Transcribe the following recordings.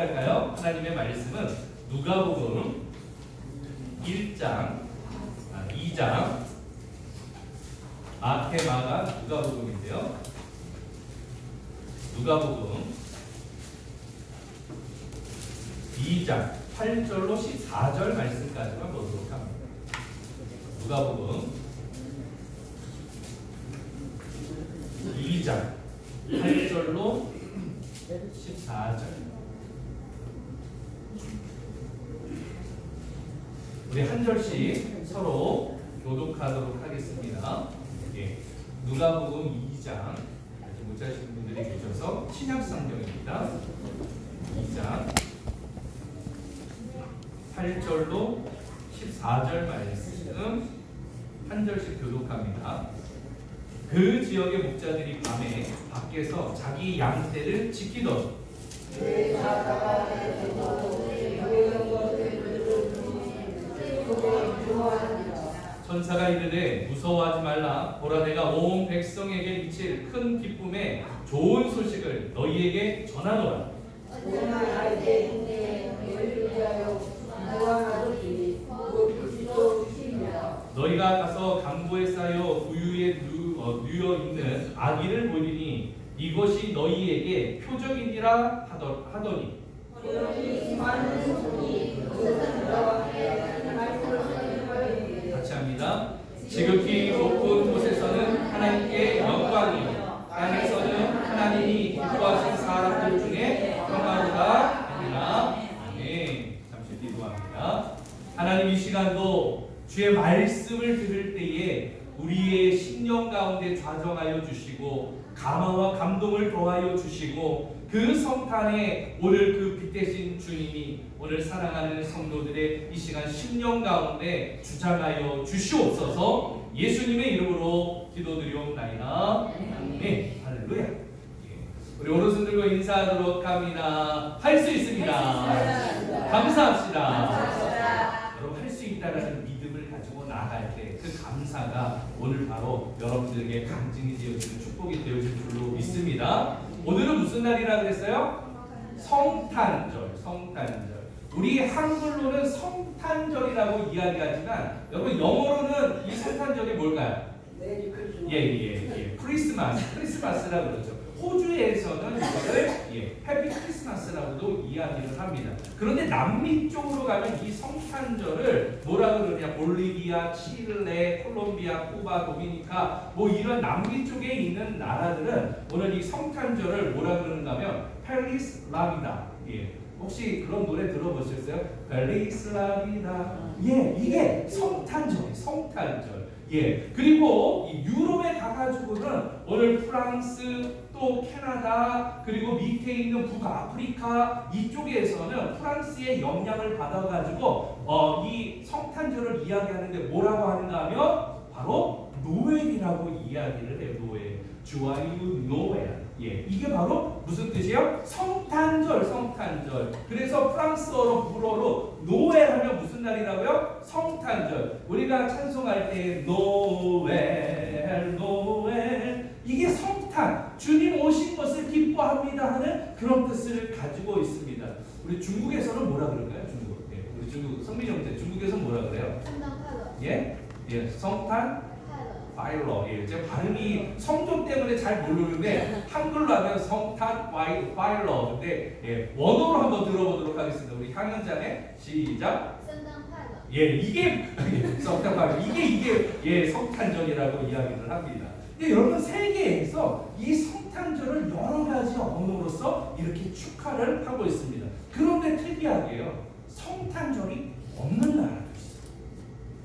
할까요? 하나님의 말씀은 누가복음 1장, 아, 2장, 마테마가 누가복음인데요. 누가복음 2장 8절로 14절 말씀까지만 보도록 합니다. 누가복음 2장 8절로 14절 우리 한 절씩 서로 교독하도록 하겠습니다. 예. 누가복음 2장 아직 못 자시는 분들이 계셔서 신약 성경입니다. 2장 8절로 14절 말씀 한 절씩 교독합니다. 그 지역의 목자들이 밤에 밖에서 자기 양떼를 지키던 천사가 이르되 무서워하지 말라. 보라 내가 온 백성에게 미칠 큰 기쁨에 좋은 소식을 너희에게 전하노라. 너희가 가서 강보에 쌓여 우유에 누, 어, 누여 있는 아기를 보리니 이것이 너희에게 표적이니라 하더, 하더니 같이 합니다. 지극히 높은 곳에서는 하나님께 영광이 땅에서는 하나님이 기뻐하신 사람들 중에 평화로다 아니라 아멘. 잠시 기도합니다. 하나님 이 시간도 주의 말씀을 들을 때에 우리의 심령 가운데 좌정하여 주시고 감화와 감동을 더하여 주시고 그 성탄에 오늘 그 빛 대신 주님이 오늘 사랑하는 성도들의 이 시간 심령 가운데 주장하여 주시옵소서 예수님의 이름으로 기도드리옵나이다. 아멘. 할렐루야. 예. 우리 오른손 들고 인사하도록 합니다. 할 수 있습니다. 감사합시다. 여러분 할 수 있다는 믿음을 가지고 나아갈 때 그 감사가 오늘 바로 여러분들에게 간증이 되어지는 축복이 되어질 줄로 믿습니다. 오늘은 무슨 날이라 그랬어요? 성탄절, 성탄절. 우리 한글로는 성탄절이라고 이야기하지만 여러분 영어로는 이 성탄절이 뭘까요? 예, 예, 예. 크리스마스, 크리스마스라고 그러죠. 호주에서는 이거를 예, 해피 크리스마스라고도 이야기를 합니다. 그런데 남미 쪽으로 가면 이 성탄절을 뭐라 그러냐? 볼리비아, 칠레, 콜롬비아, 쿠바, 도미니카 뭐 이런 남미 쪽에 있는 나라들은 오늘 이 성탄절을 뭐라 그러는가 하면 펠리스 라비다. 예. 혹시 그런 노래 들어보셨어요? 펠리스 라비다. 예, 이게 성탄절, 성탄절. 예. 그리고 이 유럽에 가가지고는 오늘 프랑스 또 캐나다 그리고 밑에 있는 북아프리카 이쪽에서는 프랑스의 영향을 받아가지고 어, 이 성탄절을 이야기하는데 뭐라고 하는가 하면 바로 노엘이라고 이야기를 해요. 노엘. 주와유 노엘. 예, 이게 바로 무슨 뜻이에요? 성탄절, 성탄절. 그래서 프랑스어로 불어로 노에 하면 무슨 날이라고요? 성탄절. 우리가 찬송할 때 노엘, 노엘. 이게 성탄, 주님 오신 것을 기뻐합니다 하는 그런 뜻을 가지고 있습니다. 우리 중국에서는 뭐라 그럴까요? 중국. 예, 우리 중국 성민이 형때 중국에서는 뭐라 그래요? 성탄 예, 예, 성탄 바일러. 예, 제 발음이 성종 때문에 잘 모르는데 한글로 하면 성탄 와이 바일러. 근데 예, 원어로 한번 들어보도록 하겠습니다. 우리 향연장의 시작. 예, 이게 성탄 바일러. 이게 이게 예 성탄전이라고 이야기를 합니다. 근데 여러분 세계에서 이 성탄절을 여러 가지 언어로서 이렇게 축하를 하고 있습니다. 그런데 특이하게요. 성탄절이 없는 나라도 있어요.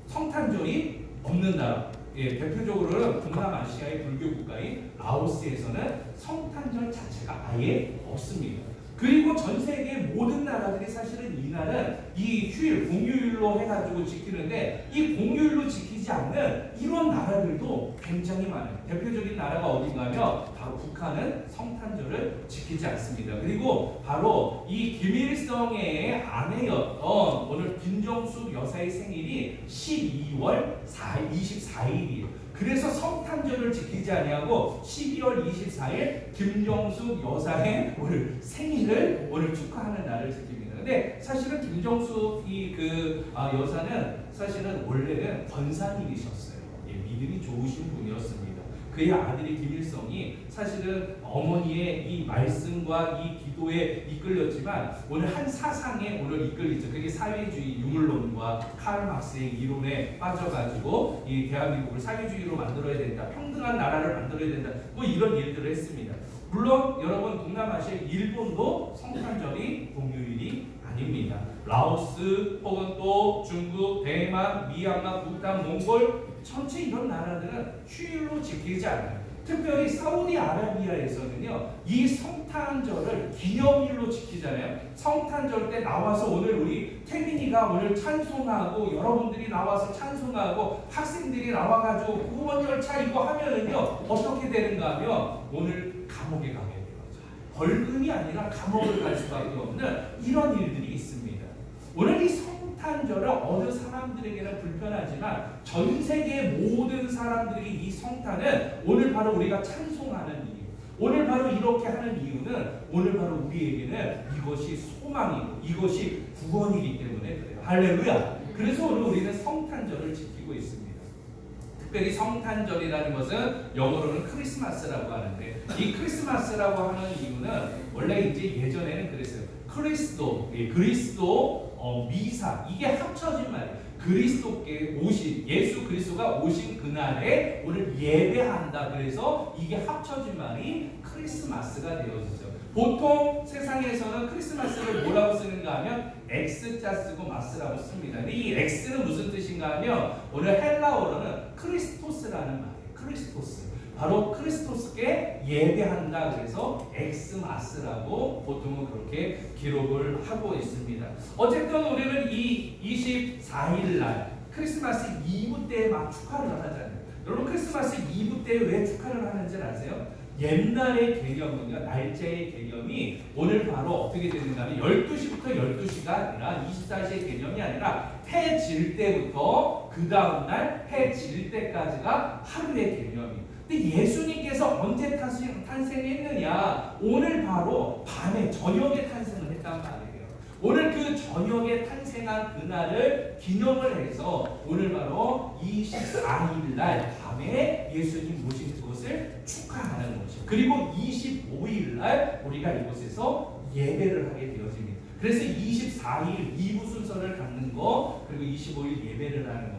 성탄절이 없는 나라. 예, 대표적으로는 동남아시아의 불교 국가인 라오스에서는 성탄절 자체가 아예 없습니다. 그리고 전 세계 모든 나라들이 사실은 이 날은 이 휴일, 공휴일로 해가지고 지키는데 이 공휴일로 지키지 않는 이런 나라들도 굉장히 많아요. 대표적인 나라가 어딘가 하면 바로 북한은 성탄절을 지키지 않습니다. 그리고 바로 이 김일성의 아내였던 오늘 김정숙 여사의 생일이 12월 4, 24일이에요. 그래서 성탄절을 지키지 아니하고 12월 24일 김정숙 여사의 오늘 생일을 오늘 축하하는 날을 지킵니다. 근데 사실은 김정숙 이그 아, 여사는 사실은 원래는 권사님이셨어요. 예, 믿음이 좋으신 분이었습니다. 그의 아들이 김일성이 사실은 어머니의 이 말씀과 이 기도에 이끌렸지만 오늘 한 사상에 오늘 이끌리죠. 그게 사회주의 유물론과 카르 막스의 이론에 빠져가지고 이 대한민국을 사회주의로 만들어야 된다. 평등한 나라를 만들어야 된다. 뭐 이런 일들을 했습니다. 물론 여러분 동남아시아 일본도 성탄절이 공휴일이 아닙니다. 라오스 혹은 또 중국, 대만, 미얀마, 부탄, 몽골 전체 이런 나라들은 휴일로 지키지 않아요. 특별히 사우디아라비아에서는요, 이 성탄절을 기념일로 지키잖아요. 성탄절 때 나와서 오늘 우리 태민이가 오늘 찬송하고 여러분들이 나와서 찬송하고 학생들이 나와가지고 구원 열차 이거 하면은요 어떻게 되는가 하면 오늘 감옥에 가게 돼요. 벌금이 아니라 감옥을 갈 수밖에 없는 이런 일들이 있습니다. 오늘 이 성탄절은 어느 사람들에게는 불편하지만 전 세계 모든 사람들이 이 성탄은 오늘 바로 우리가 찬송하는 이유. 오늘 바로 이렇게 하는 이유는 오늘 바로 우리에게는 이것이 소망이고 이것이 구원이기 때문에 그래요. 할렐루야. 그래서 오늘 우리는 성탄절을 지키고 있습니다. 특별히 성탄절이라는 것은 영어로는 크리스마스라고 하는데 이 크리스마스라고 하는 이유는 원래 이제 예전에는 그랬어요. 크리스도, 예, 그리스도 어, 미사 이게 합쳐진 말이에요. 그리스도께 오신 예수 그리스도가 오신 그날에 오늘 예배한다. 그래서 이게 합쳐진 말이 크리스마스가 되어지죠. 보통 세상에서는 크리스마스를 뭐라고 쓰는가 하면 X자 쓰고 마스라고 씁니다. 이 X는 무슨 뜻인가 하면 오늘 헬라어로는 크리스토스라는 말이에요. 크리스토스. 바로 크리스토스께 예배한다 그래서 엑스마스라고 보통은 그렇게 기록을 하고 있습니다. 어쨌든 우리는 이 24일 날 크리스마스 이브 때 막 축하를 하잖아요. 여러분 크리스마스 이브 때 왜 축하를 하는지 아세요? 옛날의 개념은요, 날짜의 개념이 오늘 바로 어떻게 되는가 하면 12시부터 12시가 아니라 24시의 개념이 아니라 해 질 때부터 그 다음날 해 질 때까지가 하루의 개념이에요. 근데 예수님께서 언제 탄생, 탄생했느냐? 오늘 바로 밤에 저녁에 탄생을 했단 말이에요. 오늘 그 저녁에 탄생한 그날을 기념을 해서 오늘 바로 24일 날 밤에 예수님 모신 것을 축하하는 것이죠. 그리고 25일 날 우리가 이곳에서 예배를 하게 되어집니다. 그래서 24일 2부 순서를 갖는 거 그리고 25일 예배를 하는 거.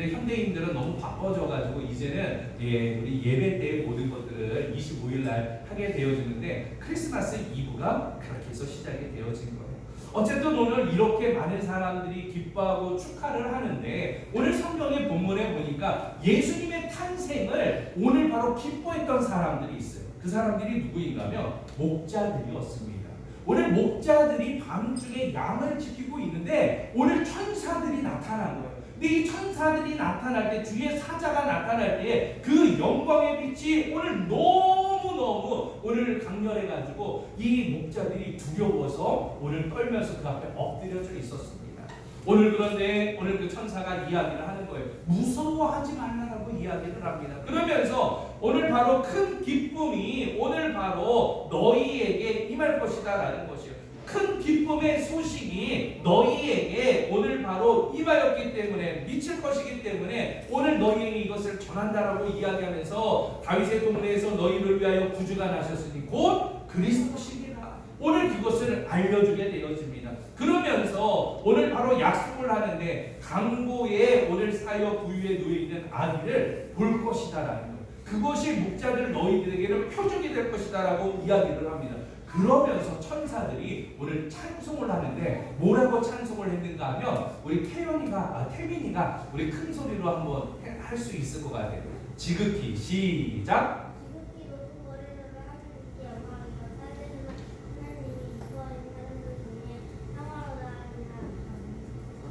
근데 현대인들은 너무 바빠져가지고 이제는 예, 우리 예배 때 모든 것들을 25일 날 하게 되어지는데 크리스마스 이브가 그렇게 해서 시작이 되어진 거예요. 어쨌든 오늘 이렇게 많은 사람들이 기뻐하고 축하를 하는데 오늘 성경의 본문에 보니까 예수님의 탄생을 오늘 바로 기뻐했던 사람들이 있어요. 그 사람들이 누구인가 하면 목자들이었습니다. 오늘 목자들이 밤중에 양을 지키고 있는데 오늘 천사들이 나타난 거예요. 근데 이 천사들이 나타날 때 주의 사자가 나타날 때그 영광의 빛이 오늘 너무너무 오늘 강렬해 가지고 이 목자들이 두려워서 오늘 떨면서 그 앞에 엎드려져 있었습니다. 오늘 그런데 오늘 그 천사가 이야기를 하는 거예요. 무서워하지 말라고 이야기를 합니다. 그러면서 오늘 바로 큰 기쁨이 오늘 바로 너희에게 임할 것이다라는 것이에요. 큰 기쁨의 소식이 너희에게 오늘 바로 임하였기 때문에 미칠 것이기 때문에 오늘 너희에게 이것을 전한다라고 이야기하면서 다윗의 동네에서 너희를 위하여 구주가 나셨으니 곧 그리스도시니라. 오늘 그것을 알려주게 되어집니다. 그러면서 오늘 바로 약속을 하는데 강고에 오늘 사여 부유에 누워 있는 아기를 볼 것이다라는 거예요. 그것이 목자들 너희들에게는 표적이 될 것이다라고 이야기를 합니다. 그러면서 천사들이 오늘 찬송을 하는데 뭐라고 찬송을 했는가 하면 우리 태연이가 아, 태민이가 우리 큰 소리로 한번 할 수 있을 것 같아요. 지극히 시작.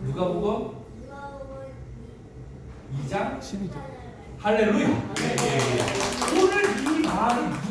누가 보고 누가 보고 2장 12절. 할렐루야. 네, 네, 네. 오늘 이? 천사들이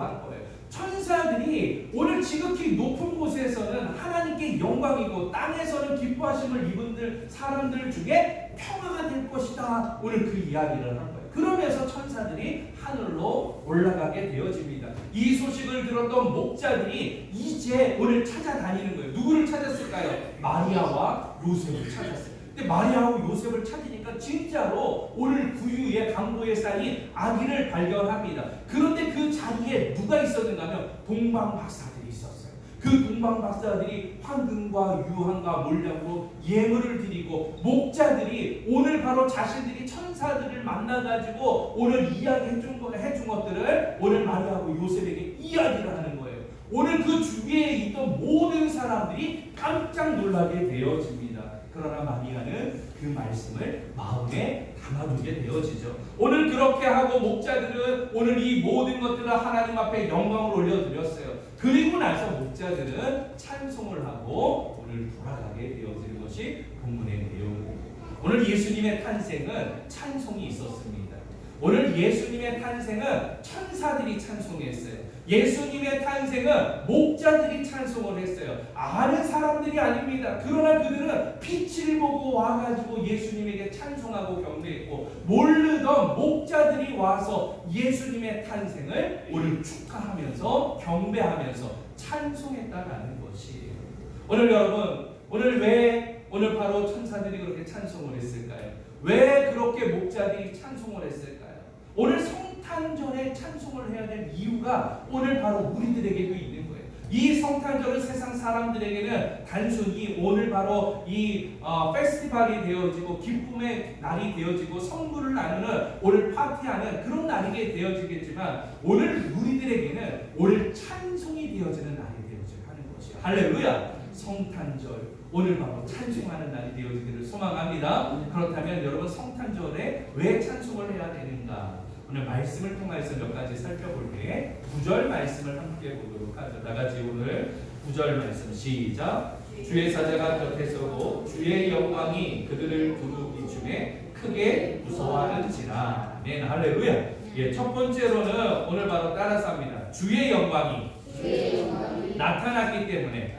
한 거예요. 천사 천사들이 오늘 지극히 높은 곳에서는 하나님께 영광이고 땅에서는 기뻐하심을 입은들 사람들 중에 평화가 될 것이다. 오늘 그 이야기를 한 거예요. 그러면서 천사들이 하늘로 올라가게 되어집니다. 이 소식을 들었던 목자들이 이제 오늘 찾아다니는 거예요. 누구를 찾았을까요? 마리아와 요셉을 찾았어요. 근데 마리아와 요셉을 찾으니까 진짜로 오늘 구유의 강보에 쌓인 아기를 발견합니다. 그런데 그 자리에 누가 있었는가 하면 동방 박사들이 있었어요. 그 동방 박사들이 황금과 유황과 몰량으로 예물을 드리고 목자들이 오늘 바로 자신들이 천사들을 만나가지고 오늘 이야기해 준, 거, 해준 것들을 오늘 마리아하고 요셉에게 이야기를 하는 거예요. 오늘 그 주위에 있던 모든 사람들이 깜짝 놀라게 되어집니다. 그러나 마리아는 그 말씀을 마음에 담아두게 되어지죠. 오늘 그렇게 하고 목자들은 오늘 이 모든 것들을 하나님 앞에 영광을 올려드렸어요. 그리고 나서 목자들은 찬송을 하고 오늘 돌아가게 되어지는 것이 본문의 내용입니다. 오늘 예수님의 탄생은 찬송이 있었습니다. 오늘 예수님의 탄생은 천사들이 찬송했어요. 예수님의 탄생은 목자들이 찬송을 했어요. 아는 사람들이 아닙니다. 그러나 그들은 빛을 보고 와가지고 예수님에게 찬송하고 경배했고 모르던 목자들이 와서 예수님의 탄생을 오늘 축하하면서 경배하면서 찬송했다라는 것이에요. 오늘 여러분 오늘 왜 오늘 바로 천사들이 그렇게 찬송을 했을까요? 왜 그렇게 목자들이 찬송을 했을까요? 오늘 성탄절에 찬송을 해야 될 이유가 오늘 바로 우리들에게도 있는 거예요. 이 성탄절은 세상 사람들에게는 단순히 오늘 바로 이 어, 페스티벌이 되어지고 기쁨의 날이 되어지고 선물을 나누는 오늘 파티하는 그런 날이 되어지겠지만 오늘 우리들에게는 오늘 찬송이 되어지는 날이 되어져야 하는 것이요. 할렐루야. 성탄절 오늘 바로 찬송하는 날이 되어지기를 소망합니다. 그렇다면 여러분 성탄절에 왜 찬송을 해야 되는가? 오늘 말씀을 통해서 몇 가지 살펴볼 때 구절 말씀을 함께 보도록 하죠. 다 같이 오늘 구절 말씀 시작. 주의 사자가 곁에 서고 주의 영광이 그들을 두루 비춤에 크게 무서워하는지라. 아멘. 할렐루야. 예, 첫 번째로는 오늘 바로 따라서 합니다. 주의 영광이 나타났기 때문에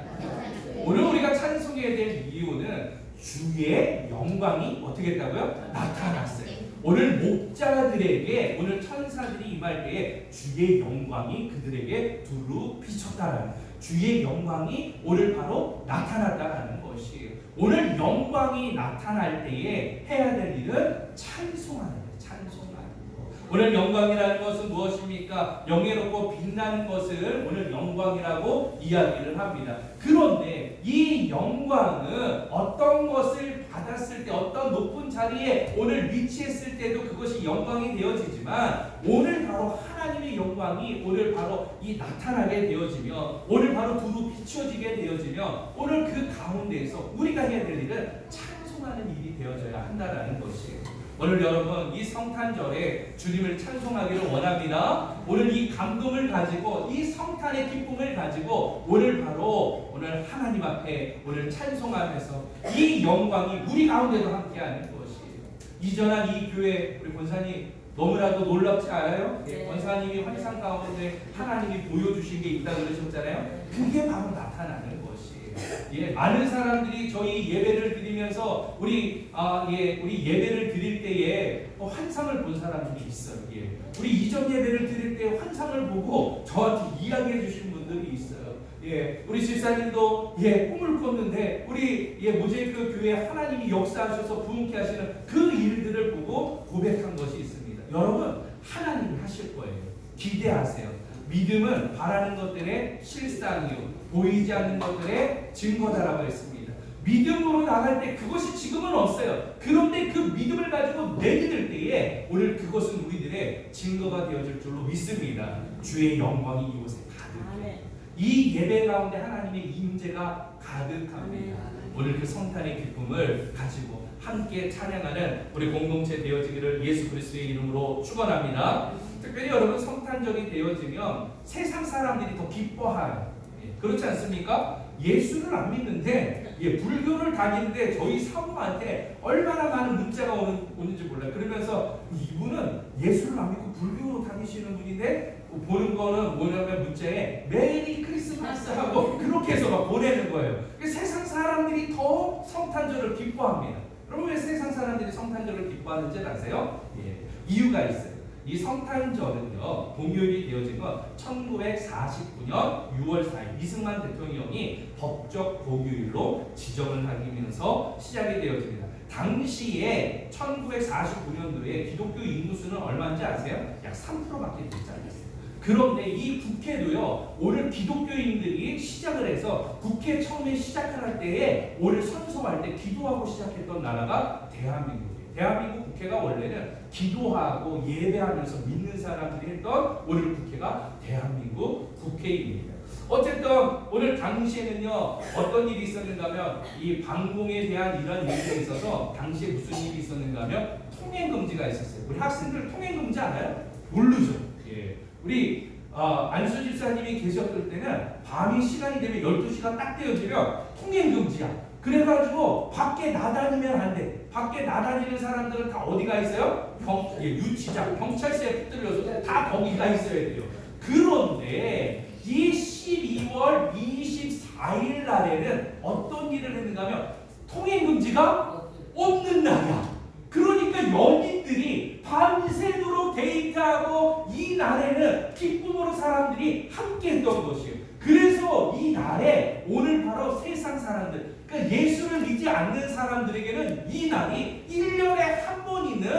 오늘 우리가 찬송해야 될 이유는 주의 영광이 어떻게 했다고요? 나타났어요. 오늘 목자들에게 오늘 천사들이 임할 때에 주의 영광이 그들에게 두루 비쳤다라는 주의 영광이 오늘 바로 나타났다라는 것이에요. 오늘 영광이 나타날 때에 해야 될 일은 찬송하는 거예요. 찬송하는 거. 오늘 영광이라는 것은 무엇입니까? 영예롭고 빛나는 것을 오늘 영광이라고 이야기를 합니다. 그런데 이 영광은 어떤 것을 받았을 때 어떤 높은 자리에 오늘 위치했을 때도 그것이 영광이 되어지지만 오늘 바로 하나님의 영광이 오늘 바로 이 나타나게 되어지며 오늘 바로 두루 비춰지게 되어지며 오늘 그 가운데에서 우리가 해야 될 일은 찬송하는 일이 되어져야 한다라는 것이에요. 오늘 여러분 이 성탄절에 주님을 찬송하기를 원합니다. 오늘 이 감동을 가지고 이 성탄의 기쁨을 가지고 오늘 바로 오늘 하나님 앞에 오늘 찬송하면서 이 영광이 우리 가운데도 함께하는 것이에요. 이전한 이 교회 우리 권사님 너무나도 놀랍지 않아요? 예, 네. 권사님이 환상 가운데 하나님이 보여주신 게 있다 그러셨잖아요. 그게 바로 나타나는 것이에요. 예, 많은 사람들이 저희 예배를 드리면서 우리 아, 예, 우리 예배를 드릴 때에 어, 환상을 본 사람들이 있어요. 예. 우리 이전 예배를 드릴 때 환상을 보고 저한테 이야기해 주신 분들이 있어요. 예, 우리 집사님도 예 꿈을 꿨는데 우리 예 모자이크 교회 하나님이 역사하셔서 부흥케 하시는 그 일들을 보고 고백한 것이 있습니다. 여러분 하나님이 하실 거예요. 기대하세요. 믿음은 바라는 것들의 실상이요 보이지 않는 것들의 증거다라고 했습니다. 믿음으로 나갈 때 그것이 지금은 없어요. 그런데 그 믿음을 가지고 내딛을 때에 오늘 그것은 우리들의 증거가 되어질 줄로 믿습니다. 주의 영광이 이곳에 가득해요. 아멘. 이 예배 가운데 하나님의 임재가 가득합니다. 오늘 그 성탄의 기쁨을 가지고 함께 찬양하는 우리 공동체 되어지기를 예수 그리스도의 이름으로 축원합니다. 특별히 여러분 성탄절이 되어지면 세상 사람들이 더. 예, 그렇지 않습니까? 예수를 안 믿는데 예, 불교를 다니는데 저희 사모한테 얼마나 많은 문자가 오는, 오는지 몰라요. 그러면서 이분은 예수를 안 믿고 불교로 다니시는 분인데 보는 거는 뭐냐면 문자에 메리 크리스마스 하고 그렇게 해서 막 보내는 거예요. 그래서 세상 사람들이 더 성탄절을 기뻐합니다. 여러분 왜 세상 사람들이 성탄절을 기뻐하는지 아세요? 예, 이유가 있어요. 이 성탄절은요 공휴일이 되어진 건 1949년 6월 4일 이승만 대통령이 법적 공휴일로 지정을 하면서 시작이 되어집니다. 당시에 1949년도에 기독교 인구수는 얼마인지 아세요? 약 3%밖에 되지 않았어요. 그런데 이 국회도요 오늘 기독교인들이 시작을 해서 국회 처음에 시작할 때에 오늘 선서할 때 기도하고 시작했던 나라가 대한민국이에요. 대한민국 국회가 원래는 기도하고 예배하면서 믿는 사람들이 했던 오늘 국회가 대한민국 국회입니다. 어쨌든 오늘 당시에는요 어떤 일이 있었는가 하면 이 방공에 대한 이런 일들이 있어서 당시에 무슨 일이 있었는가 하면 통행 금지가 있었어요. 우리 학생들 통행 금지 알아요? 모르죠. 예. 우리 어, 안수 집사님이 계셨을 때는 밤이 시간이 되면 12시가 딱 되어지면 통행 금지야. 그래가지고 밖에 나다니면 안 돼. 밖에 나다니는 사람들은 다 어디가 있어요? 경, 예, 유치장, 경찰서에 붙들려서 다 거기가 있어야 돼요. 그런데 이 12월 24일 날에는 어떤 일을 했는가 하면 통행 금지가 없는 날이야. 그러니까 연인들이 밤새도록 데이트하고 이 날에는 기쁨으로 사람들이 함께 했던 것이에요. 그래서 이 날에 오늘 바로 세상 사람들, 그러니까 예수를 믿지 않는 사람들에게는 이 날이 1년에 한 번 있는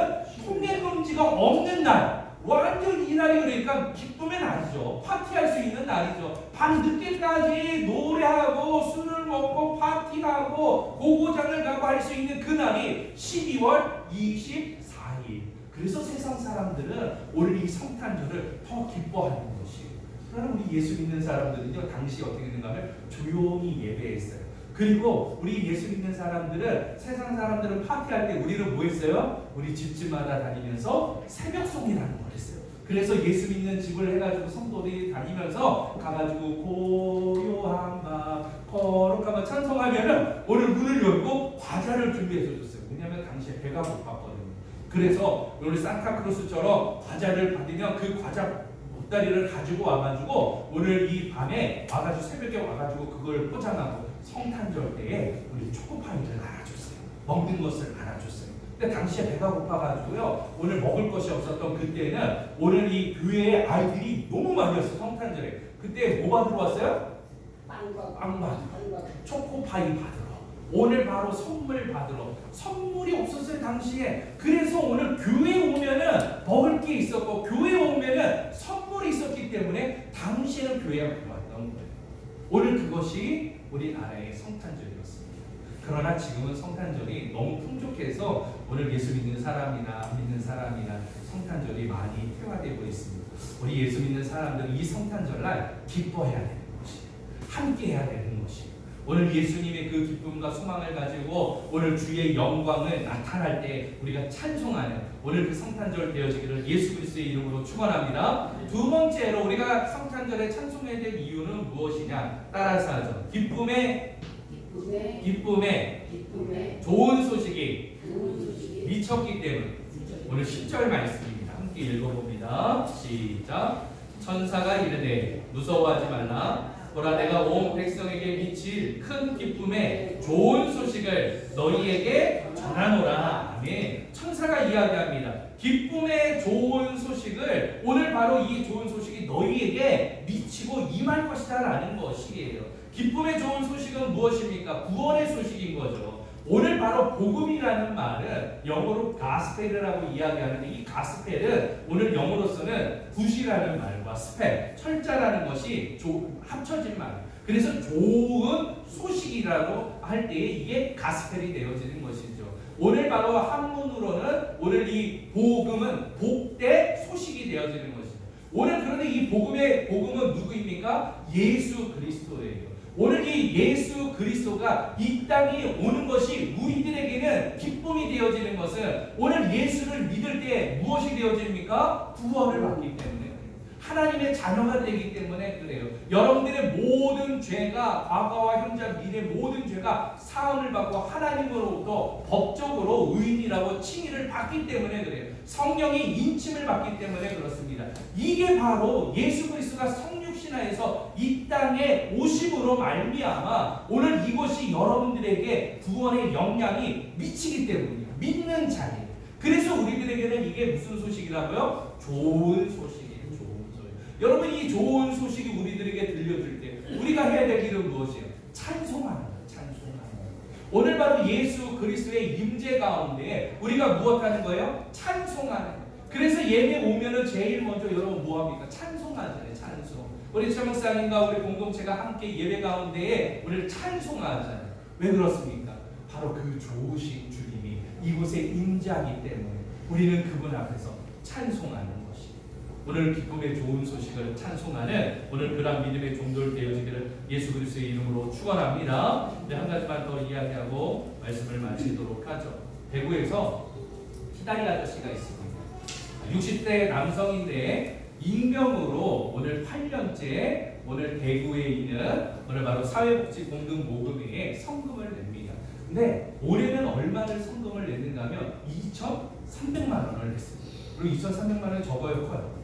통행 금지가 없는 날. 완전 이 날이 그러니까 기쁨의 날이죠. 파티할 수 있는 날이죠. 밤 늦게까지 노래하고 술을 먹고 파티하고 고고장을 가고 할 수 있는 그 날이 12월 24일. 그래서 세상 사람들은 오늘 이 성탄절을 더 기뻐하는 것이에요. 그러나 우리 예수 믿는 사람들은요, 당시 어떻게 된가 하면 조용히 예배했어요. 그리고 우리 예수 믿는 사람들은 세상 사람들은 파티할 때 우리는 뭐 했어요? 우리 집집마다 다니면서 새벽송이라는 걸 했어요. 그래서 예수 믿는 집을 해가지고 성도들이 다니면서 가가지고 고요한 밤 거룩한 밤 찬송하면은 오늘 문을 열고 과자를 준비해서 줬어요. 왜냐하면 당시에 배가 고팠거든요. 그래서 오늘 산타크로스처럼 과자를 받으면 그 과자 보따리를 가지고 와가지고 오늘 이 밤에 와가지고 새벽에 와가지고 그걸 포장하고 성탄절 때에 우리 초코파이를 알아줬어요. 먹는 것을 알아줬어요. 근데 당시에 배가 고파가지고요. 오늘 먹을 것이 없었던 그때는 오늘 이 교회에 아이들이 너무 많이 왔어요. 성탄절에. 그때 뭐 받으러 왔어요? 빵 받으러. 초코파이 받으러. 오늘 바로 선물 받으러. 선물이 없었어요, 당시에. 그래서 오늘 교회 오면은 먹을 게 있었고, 교회 오면은 선물이 있었기 때문에 당시에는 교회가 좋았던 거예요. 오늘 그것이 우리나라의 성탄절이었습니다. 그러나 지금은 성탄절이 너무 풍족해서 오늘 예수 믿는 사람이나 안 믿는 사람이나 성탄절이 많이 퇴화되고 있습니다. 우리 예수 믿는 사람들은 이 성탄절날 기뻐해야 되는 것이에요. 함께 해야 되는 것이에요. 오늘 예수님의 그 기쁨과 소망을 가지고 오늘 주의 영광을 나타날 때 우리가 찬송하는 오늘 그 성탄절 되어지기를 예수 그리스도의 이름으로 축원합니다. 두 번째로 우리가 성탄절에 찬송해야 될 이유는 무엇이냐? 따라서 하죠. 기쁨의 기쁨의 기쁨의 기쁨의 좋은 소식이 좋은 소식이 미쳤기 때문. 오늘 10절 말씀입니다. 함께 읽어봅니다. 시작. 천사가 이르되 무서워하지 말라. 보라 내가 온 백성에게 미칠 큰 기쁨의 좋은 소식을 너희에게 전하노라. 아멘. 천사가 이야기합니다. 기쁨의 좋은 소식을 오늘 바로 이 좋은 소식이 너희에게 미치고 임할 것이다 라는 것이에요. 기쁨의 좋은 소식은 무엇입니까? 구원의 소식인 거죠. 오늘 바로 복음이라는 말은 영어로 가스펠이라고 이야기하는데 이 가스펠은 오늘 영어로서는 굿이라는 말과 스펠, 철자라는 것이 조, 합쳐진 말. 그래서 좋은 소식이라고 할 때에 이게 가스펠이 되어지는 것이죠. 오늘 바로 한문으로는 오늘 이 복음은 복대 소식이 되어지는 것이죠. 오늘 그런데 이 복음의 복음은 누구입니까? 예수 그리스도예요. 오늘 이 예수 그리스도가 이 땅에 오는 것이 우리들에게는 기쁨이 되어지는 것은 오늘 예수를 믿을 때 무엇이 되어집니까? 구원을 받기 때문에 하나님의 자녀가 되기 때문에 그래요. 여러분들의 모든 죄가 과거와 현재 미래 모든 죄가 사함을 받고 하나님으로부터 법적으로 의인이라고 칭의를 받기 때문에 그래요. 성령의 인침을 받기 때문에 그렇습니다. 이게 바로 예수 그리스도가 성육신하에서 이 땅에 오심으로 말미암아 오늘 이것이 여러분들에게 구원의 영향이 미치기 때문이에요. 믿는 자예요. 그래서 우리들에게는 이게 무슨 소식이라고요? 좋은 소식. 여러분 이 좋은 소식이 우리들에게 들려줄 때 우리가 해야 될 일은 무엇이에요? 찬송하는 거예요. 찬송하는 거예요. 오늘 바로 예수 그리스도의 임재 가운데 우리가 무엇 하는 거예요? 찬송하는 거예요. 그래서 예배 오면은 제일 먼저 여러분 뭐 합니까? 찬송하잖아요. 찬송. 우리 최 목사님과 우리 공동체가 함께 예배 가운데에 우리를 찬송하잖아요. 왜 그렇습니까? 바로 그 좋으신 주님이 이곳에 임재하기 때문에 우리는 그분 앞에서 찬송하는 오늘 기쁨의 좋은 소식을 찬송하는 오늘 그런 믿음의 종들 되어지기를 예수 그리스도의 이름으로 축원합니다. 네, 한 가지만 더 이야기하고 말씀을 마치도록 하죠. 대구에서 희다리 아저씨가 있습니다. 60대 남성인데 임명으로 오늘 8년째 오늘 대구에 있는 오늘 바로 사회복지공동모금회에 성금을 냅니다. 근데 올해는 얼마를 성금을 냈는가 하면 2,300만 원을 냈습니다. 그리고 2,300만 원은 적어요, 커요?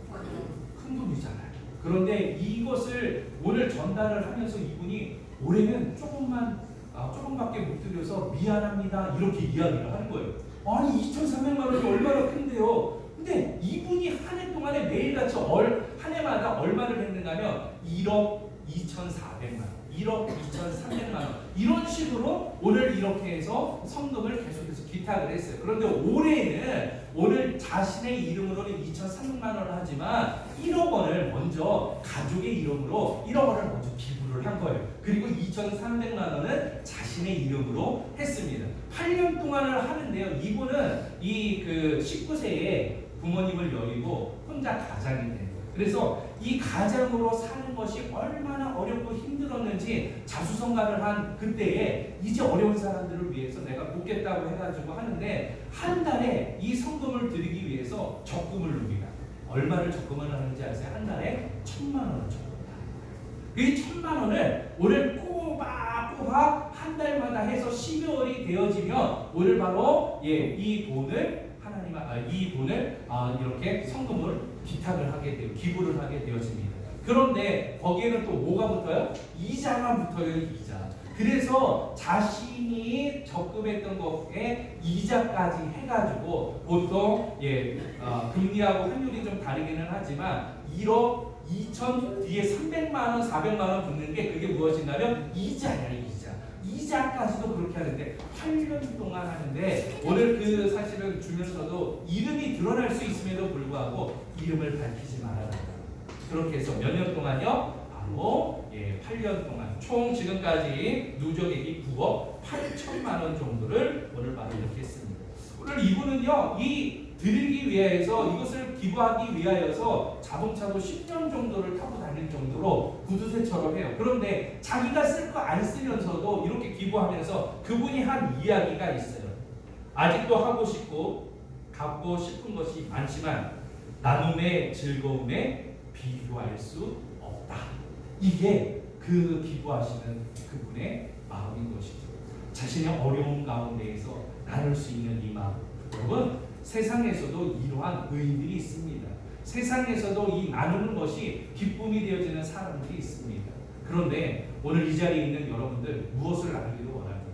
큰 돈이잖아요. 그런데 이것을 오늘 전달을 하면서 이분이 올해는 조금만 아, 조금밖에 못 드려서 미안합니다 이렇게 이야기를 하는 거예요. 아니 2,300만 원이 얼마나 큰데요? 근데 이분이 한 해 동안에 매일같이 얼, 한 해마다 얼마를 했는가면 1억 2,400만 원, 1억 2,300만 원 이런 식으로 오늘 이렇게 해서 성금을 계속해서 기탁을 했어요. 그런데 올해는 오늘 자신의 이름으로는 2,300만 원을 하지만 1억 원을 먼저 가족의 이름으로 1억 원을 먼저 기부를 한 거예요. 그리고 2,300만 원은 자신의 이름으로 했습니다. 8년 동안을 하는데요. 이분은 이 그 19세에 부모님을 여의고 혼자 가장이 된 거예요. 그래서 이 가장으로 사는 것이 얼마나 어렵고 힘들었는지 자수성가를 한 그때에 이제 어려운 사람들을 위해서 내가 돕겠다고 해가지고 하는데 한 달에 이 성금을 드리기 위해서 적금을 누리가 얼마를 적금을 하는지 아세요? 한 달에 천만 원을 거예요. 이 천만 원을 오늘 꼬박꼬박 한 달마다 해서 12월이 되어지면 오늘 바로 예, 이 돈을 이 돈을 아, 이렇게 성금을 기탁을 하게 되고 기부를 하게 되어집니다. 그런데 거기에는 또 뭐가 붙어요? 이자가 붙어요, 이자. 그래서 자신이 적금했던 것에 이자까지 해가지고 보통 예 아, 금리하고 환율이 좀 다르기는 하지만 1억 2천 뒤에 300만 원, 400만 원 붙는 게 그게 무엇인가면 이자예요, 이자. 이자까지도 그렇게 하는데 8년 동안 하는데 오늘 그 사실을 주면서도 이름이 드러날 수 있음에도 불구하고 이름을 밝히지 말아라. 그렇게 해서 몇 년 동안요? 바로 예, 8년 동안 총 지금까지 누적액이 9억 8천만 원 정도를 오늘 바로 이렇게 했습니다. 오늘 이분은요, 이 드리기 위해서 이것을 기부하기 위하여서 자동차도 10년 정도를 구두쇠처럼 해요. 그런데 자기가 쓸 거 안 쓰면서도 이렇게 기부하면서 그분이 한 이야기가 있어요. 아직도 하고 싶고 갖고 싶은 것이 많지만 나눔의 즐거움에 비교할 수 없다. 이게 그 기부하시는 그분의 마음인 것이죠. 자신의 어려움 가운데에서 나눌 수 있는 이 마음. 여러분, 세상에서도 이러한 의인들이 있습니다. 세상에서도 이 나누는 것이 기쁨이 되어지는 사람들이 있습니다. 그런데 오늘 이 자리에 있는 여러분들 무엇을 나누기를 원합니까?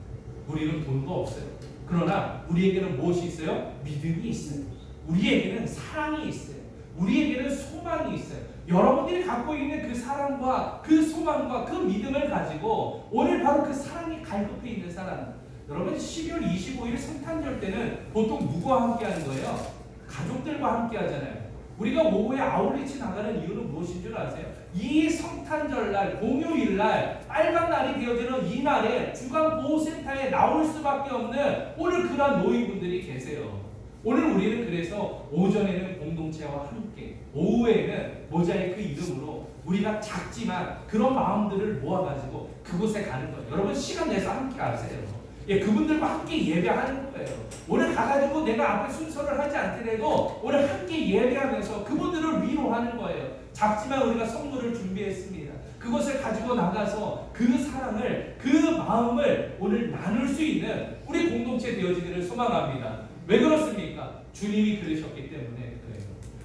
우리는 돈도 없어요. 그러나 우리에게는 무엇이 있어요? 믿음이 있어요. 우리에게는 사랑이 있어요. 우리에게는 소망이 있어요. 여러분들이 갖고 있는 그 사랑과 그 소망과 그 믿음을 가지고 오늘 바로 그 사랑이 갈급해 있는 사람. 여러분 12월 25일 성탄절 때는 보통 누구와 함께 하는 거예요? 가족들과 함께 하잖아요. 우리가 오후에 아울리치 나가는 이유는 무엇인 줄 아세요? 이 성탄절 날, 공휴일 날, 빨간 날이 되어지는 이 날에 주간보호센터에 나올 수밖에 없는 오늘 그러한 노인분들이 계세요. 오늘 우리는 그래서 오전에는 공동체와 함께, 오후에는 모자이크 이름으로 우리가 작지만 그런 마음들을 모아가지고 그곳에 가는 거예요. 여러분 시간 내서 함께 하세요. 예, 그분들과 함께 예배하는 거예요. 오늘 가가지고 내가 앞에 순서를 하지 않더라도 오늘 함께 예배하면서 그분들을 위로하는 거예요. 작지만 우리가 선물을 준비했습니다. 그것을 가지고 나가서 그 사랑을, 그 마음을 오늘 나눌 수 있는 우리 공동체 되어지기를 소망합니다. 왜 그렇습니까? 주님이 그러셨기 때문에 그래요.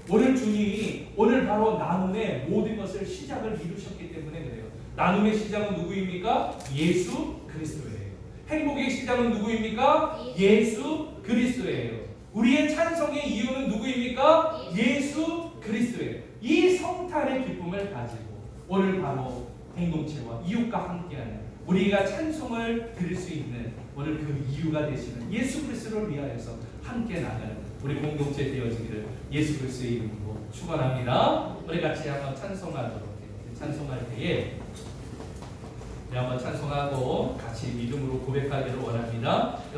오늘 주님이 오늘 바로 나눔의 모든 것을 시작을 이루셨기 때문에 그래요. 나눔의 시작은 누구입니까? 예수 그리스도예요. 행복의 시작은 누구입니까? 예수 그리스도예요. 우리의 찬성의 이유는 누구입니까? 예수 그리스도예요. 이 성탄의 기쁨을 가지고 오늘 바로 행동체와 이웃과 함께하는 우리가 찬송을 드릴 수 있는 오늘 그 이유가 되시는 예수 그리스도를 위하여서 함께 나가는 우리 공동체 되어지기를 예수 그리스도의 이름으로 축원합니다. 우리 같이 한번 찬송하도록. 찬송할 때에 우리 한번 찬송하고 같이 믿음으로 고백하기를 원합니다.